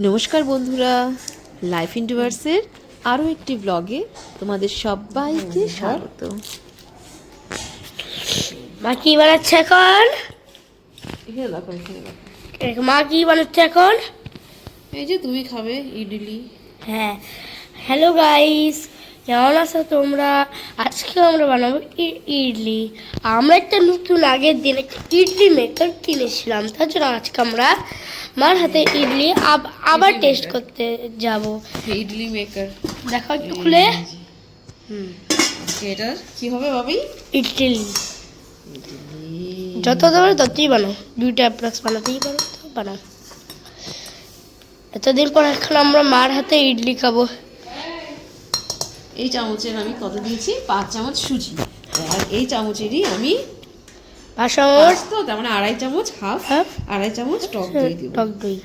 নমস্কার বন্ধুরা লাইফ ইন্ডিভার্সের আরও একটি ব্লগে তোমাদের সবাইকে স্বাগত। মা কি বানাচ্ছে এখন? মা কি বানাচ্ছে এখন? এই যে তুমি খাবে ইডলি। হ্যাঁ। হ্যালো গাইস কেমন আছো তোমরা? আজকে আমরা বানাবো ই- ইডলি। আমরা একটা নতুন আগের দিন একটা ইডলি মেকার কিনেছিলাম তার জন্য আজকে আমরা মার হাতে ইডলি আব- আবার টেস্ট করতে যাব। ইডলি মেকার দেখো একটু খুলে। হুম। এটার কি হবে ভাবি? ইডলি। যত দেবে ততই বানাও। দুইটা অ্যাপ্রক্স বানাতেই পারো তো বানাও। এতদিন পর এখন আমরা মার হাতে ইডলি খাব। এই চামচের আমি কত দিয়েছি? পাঁচ চামচ সুজি। আর এই চামচেরই আমি বাসামর তো তার মানে আড়াই চামচ হাফ। আড়াই চামচ টক দই দিব। টক দই।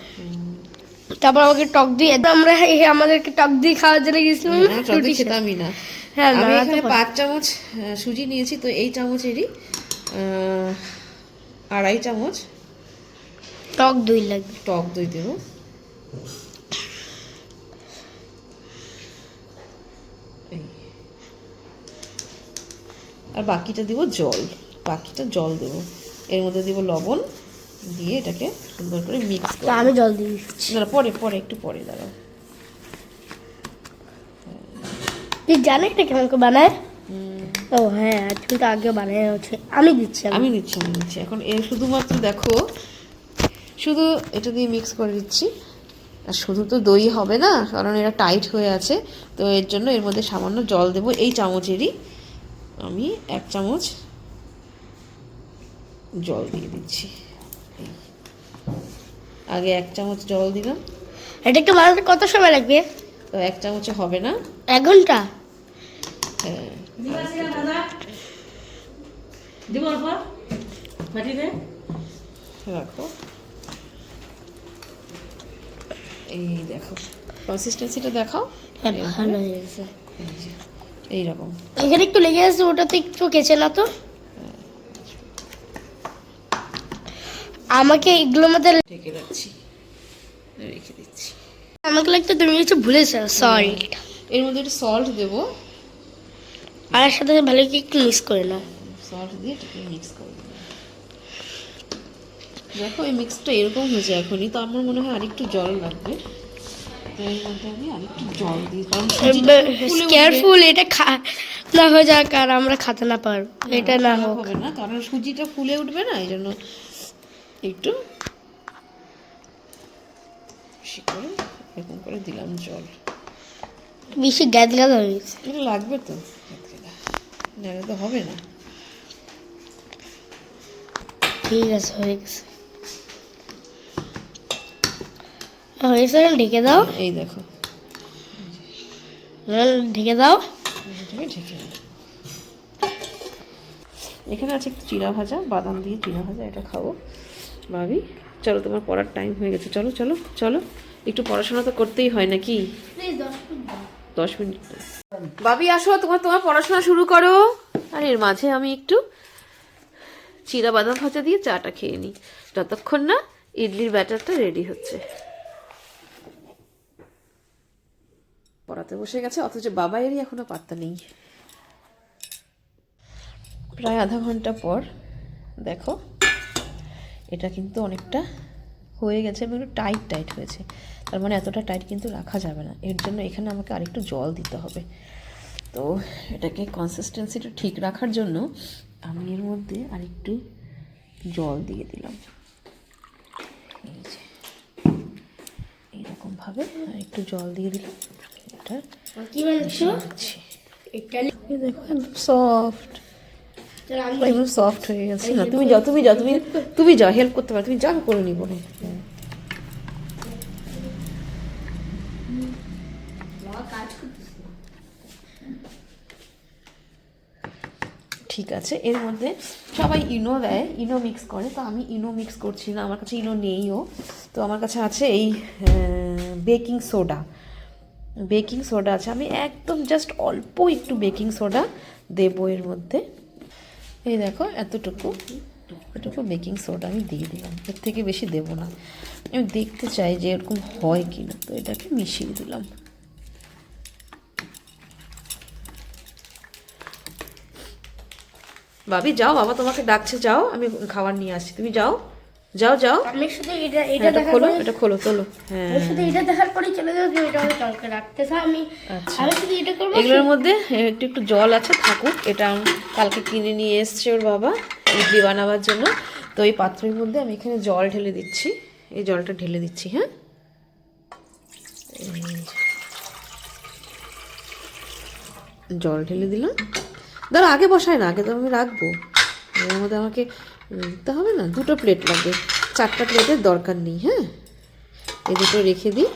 তারপর আমাকে টক দই আমরা আমাদেরকে টক দই খাওয়ার জন্য গেছিলাম। টক দই খেতামই না। হ্যাঁ আমি এখানে পাঁচ চামচ সুজি নিয়েছি তো এই চামচেরই আড়াই চামচ টক দই লাগবে। টক দই দেব। আর বাকিটা দিব জল। বাকিটা জল দেবো। এর মধ্যে দেবো লবণ দিয়ে এটাকে সুন্দর করে মিক্স তা আমি জল দিয়ে দিচ্ছি। দাঁড়া পরে পরে একটু পরে দাঁড়াও। তুই জানো এটা কেমন করে বানায়? ও হ্যাঁ আজকে তো আগে বানায় হচ্ছে। আমি দিচ্ছি আমি দিচ্ছি আমি দিচ্ছি। এখন এর শুধুমাত্র দেখো শুধু এটা দিয়ে মিক্স করে দিচ্ছি। আর শুধু তো দই হবে না কারণ এটা টাইট হয়ে আছে। তো এর জন্য এর মধ্যে সামান্য জল দেবো। এই চামচেরই আমি এক চামচ জল দিয়ে দিচ্ছি। আগে এক চামচ জল দিলাম। এটা একটু বানাতে কত সময় লাগবে? তো এক চামচে হবে না। এক ঘণ্টা? হ্যাঁ। রাখো। এই দেখো কনসিস্টেন্সিটা দেখাও। হ্যাঁ ভালো হয়ে গেছে। এইরকম। এখানে একটু লেগে আছে ওটাতে একটু কেচে না তো। আমাকে এগুলোর মধ্যে রেখে রাখছি। রেখে দিচ্ছি। আমাকে লাগতো তুমি কিছু ভুলেছো সরি এর মধ্যে একটু সল্ট দেবো। আর এর সাথে ভালো করে একটু মিক্স করে নাও। সল্ট দিয়ে এটাকে মিক্স করে দেখো এই মিক্সটা এরকম হয়েছে এখনই তো আমার মনে হয় আরেকটু জল লাগবে। কেয়ারফুল এটা খা না হয়ে যাক আর আমরা খাতে না পারব। এটা না হোক। না কারণ সুজিটা ফুলে উঠবে না এই জন্য একটু বেশি করে এরকম করে দিলাম জল। বেশি গ্যাদ গ্যাদ হয়ে গেছে এটা লাগবে তো নাহলে তো হবে না। ঠিক আছে হয়ে গেছে। হয়েছে না ঢেকে দাও। এই দেখো। ঢেকে দাও। ঢেকে। এখানে আছে একটু চিড়া ভাজা বাদাম দিয়ে চিড়া ভাজা এটা খাব। ভাবি চলো তোমার পড়ার টাইম হয়ে গেছে চলো চলো চলো। একটু পড়াশোনা তো করতেই হয় নাকি? দশ মিনিট বাবি আসো তোমার তোমার পড়াশোনা শুরু করো। আর এর মাঝে আমি একটু চিরা বাদাম ভাজা দিয়ে চাটা খেয়ে নিই। যতক্ষণ না ইডলির ব্যাটারটা রেডি হচ্ছে। পড়াতে বসে গেছে অথচ বাবা এরই এখনও পাত্তা নেই। প্রায় আধা ঘণ্টা পর দেখো এটা কিন্তু অনেকটা হয়ে গেছে এবং একটু টাইট টাইট হয়েছে। তার মানে এতটা টাইট কিন্তু রাখা যাবে না। এর জন্য এখানে আমাকে আরেকটু জল দিতে হবে। তো এটাকে কনসিস্টেন্সিটা ঠিক রাখার জন্য আমি এর মধ্যে আরেকটু জল দিয়ে দিলাম। এই যে এইরকমভাবে আরেকটু জল দিয়ে দিলাম। এটা কি এটা দেখো একদম সফট একদম সফট হয়ে গেছে। না তুমি যাও তুমি যাও তুমি তুমি যাও হেল্প করতে পারো। তুমি যাও করে নিবো। ঠিক আছে এর মধ্যে সবাই ইনো দেয় ইনো মিক্স করে। তো আমি ইনো মিক্স করছি না আমার কাছে ইনো নেইও তো আমার কাছে আছে এই বেকিং সোডা বেকিং সোডা আছে। আমি একদম জাস্ট অল্প একটু বেকিং সোডা দেবো এর মধ্যে। এই দেখো, এতটুকু এতটুকু বেকিং সোডা আমি দিয়ে দিলাম। এর থেকে বেশি দেব না। আমি দেখতে চাই যে এরকম হয় কি না তো এটাকে মিশিয়ে দিলাম। ভাবি, যাও, বাবা তোমাকে ডাকছে, যাও। আমি খাবার নিয়ে আসছি। তুমি যাও। যাও যাও। আমি শুধু এটা এটা এটা দেখার খোলো এটা খোলো তোলো। হ্যাঁ। আমি শুধু এটা দেখার পরে চলে যাব এটা আমি কালকে রাখতে থাক আমি আচ্ছা। আমি শুধু এটা করব এগুলোর মধ্যে একটু একটু জল আছে থাকুক। এটা আমি কালকে কিনে নিয়ে এসছে ওর বাবা ইডলি বানাবার জন্য। তো এই পাত্রের মধ্যে আমি এখানে জল ঢেলে দিচ্ছি। এই জলটা ঢেলে দিচ্ছি হ্যাঁ? জল ঢেলে দিলাম। দাঁড়া আগে বসায় না আগে তো আমি রাখব। এর মধ্যে আমাকে দিতে হবে না দুটো প্লেট লাগবে। চারটা প্লেটের দরকার নেই হ্যাঁ? এই দুটো রেখে দিই।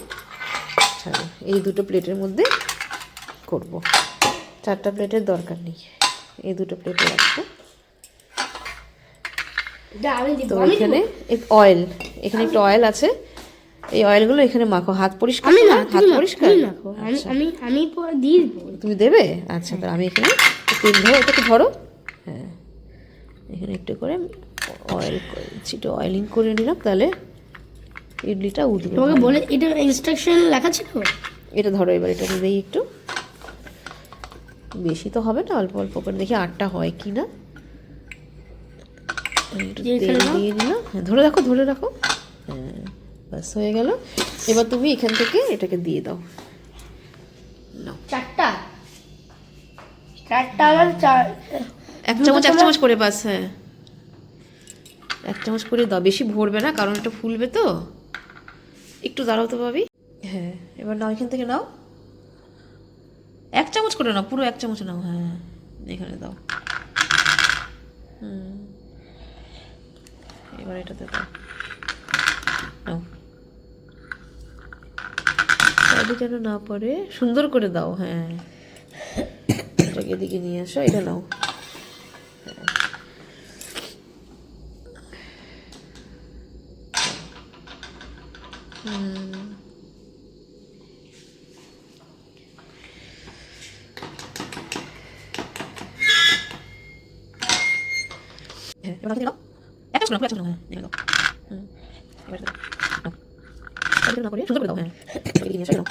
ছাড়ো এই দুটো প্লেটের মধ্যে করব। চারটা প্লেটের দরকার নেই এই দুটো প্লেটে রাখব। আমি তো এখানে অয়েল এখানে একটু অয়েল আছে। এই অয়েলগুলো এখানে মাখো হাত পরিষ্কার আমি না? হাত পরিষ্কার? আমি আমি আমি দিয়ে তুমি দেবে? আচ্ছা তাহলে আমি এখানে তেল ধরো এটা একটু ধরো। হ্যাঁ এখানে একটু করে অয়েল একটু অয়েলিং করে নিলাম তাহলে ইডলিটা উঠবে তোমাকে বলে এটা ইনস্ট্রাকশন লেখা ছিল? এটা ধরো এবার এটা দিই একটু। বেশি তো হবে না অল্প অল্প করে দেখি আটটা হয় কি না। দিয়ে তেল দিয়ে দিলাম হ্যাঁ ধরে রাখো ধরে রাখো। হ্যাঁ বাস হয়ে গেল। এবার তুমি এখান থেকে এটাকে দিয়ে দাও। নাও। চারটা? চারটা চার এক চামচ এক চামচ করে বাস হ্যাঁ। এক চামচ করে দাও, বেশি ভরবে না, কারণ এটা ফুলবে তো। একটু দাঁড়াও তো ভাবি। হ্যাঁ এবার নাও এখান থেকে নাও। এক চামচ করে নাও, পুরো এক চামচ নাও হ্যাঁ এখানে দাও। হুম, এবার এটাতে দাও। নাও। যেন না পড়ে, সুন্দর করে দাও হ্যাঁ। এটাকে এদিকে নিয়ে আসো, এটা নাও। হ্যাঁ এবার থেকে দাও এক চামচ নাও এক চামচ নাও হ্যাঁ এবার দাও হুম এবার দাও নাও এবার না করে সুন্দর করে দাও হ্যাঁ এদিকে নিয়ে আসো নাও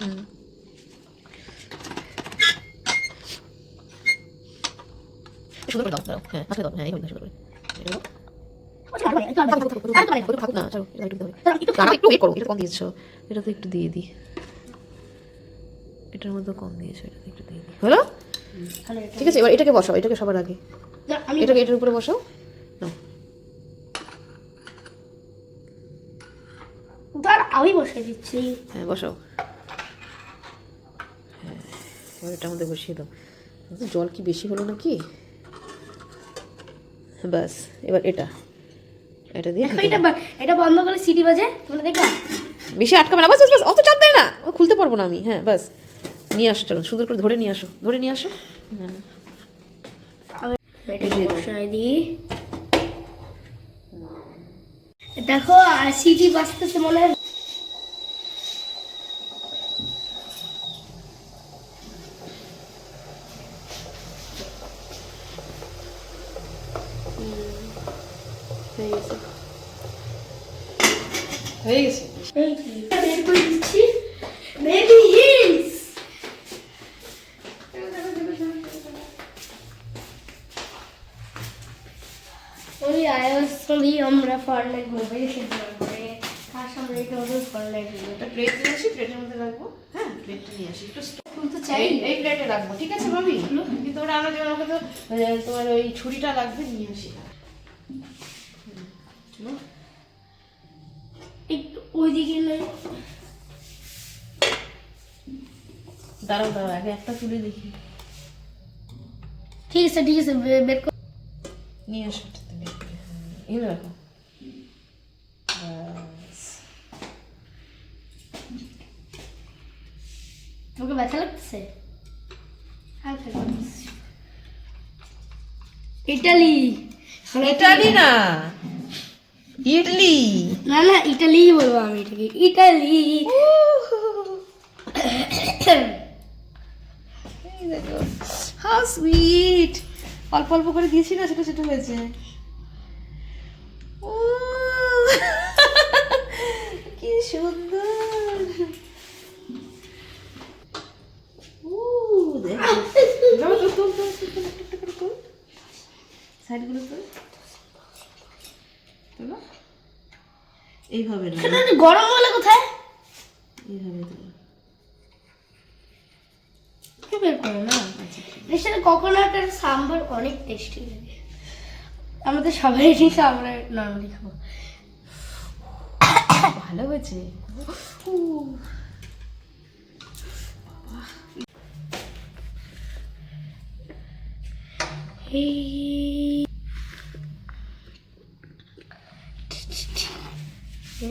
হুম সুন্দর করে দাও দাও হ্যাঁ আজকে দাও হ্যাঁ এইভাবে দাও সুন্দর করে এটা দাও থাকুক ঠিক আছে এবার এটাকে বসাও এটাকে সবার আগে এটাকে এটার উপরে বসাও হ্যাঁ বসাও হ্যাঁ এবার এটার মধ্যে বসিয়ে দাও জল কি বেশি হলো নাকি ব্যাস এবার এটা। এটা দিয়ে এটা এটা বন্ধ করে সিটি বাজে। তোমরা দেখো বেশি আটকাবে না। বাস বাস অত চাপ দেয় না। ও খুলতে পারব না আমি। হ্যাঁ বাস। নিয়ে আসো চলো সুন্দর করে ধরে নিয়ে আসো। ধরে নিয়ে আসো। হ্যাঁ দেখো আর সিটি বাজতেছে মনে হয়। হয়ে গেছে। হয়ে গেছে বের করে দিচ্ছি বেবি হিলস ওই আয়াস সঙ্গী আমরা ফরলাইট মোবাইল খেলতে পারবে তার সামনে এটা ওদের ফরলাইট একটা প্লেট নিয়ে আসি প্লেটের মধ্যে রাখব? হ্যাঁ প্লেটটা নিয়ে আসি একটু খুলতে চাই। এই এই প্লেটে রাখব ঠিক আছে ভাবি? কিন্তু ওটা আমরা যেমন আমাকে তো তোমার ওই ছুরিটা লাগবে নিয়ে আসি। ওইদিকে নয় দাঁড়াও দাঁড়াও আগে একটা তুলে দেখি। ঠিক আছে ঠিক আছে বে- বের কর। নিয়ে আসো একটা তুলে। এনে রাখো তোকে ব্যথা লাগতেছে। ইটালি। ইটালি না? ইডলি না না ইটালি বলব আমি এটাকে। ইটালি হাউ সুইট অল্প অল্প করে দিয়েছি না ছোটো ছোটো হয়েছে। ও, কি সুন্দর ও, দেখো। দাও, দাও, দাও, দাও, দাও, দাও, একটা করে তোল। সাইডগুলো তোল। তোলো। এইভাবে না। গরম হলে কোথায়? এইভাবে। কি বের করো না? এর সাথে কোকোনাটের সাম্বার অনেক টেস্টি লাগে। আমাদের সবাই ঠিক আমরা নর্মালি খাব। ভালো হয়েছে। উ, এই সত্যি?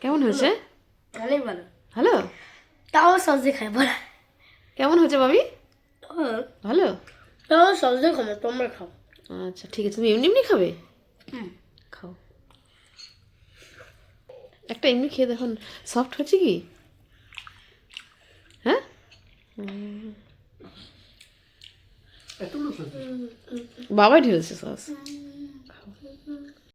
কেমন হয়েছে? অনেক ভালো। ভালো? তাও সবজি খাই বলা। কেমন হয়েছে ভাবি? ভালো। তাও সবজি খাব তোমরা খাও। আচ্ছা ঠিক আছে তুমি এমনি এমনি খাবে? হুম। খাও। একটা এমনি খেয়ে দেখুন সফট হচ্ছে কি? হ্যাঁ? এত বাবাই ঢেলেছে সস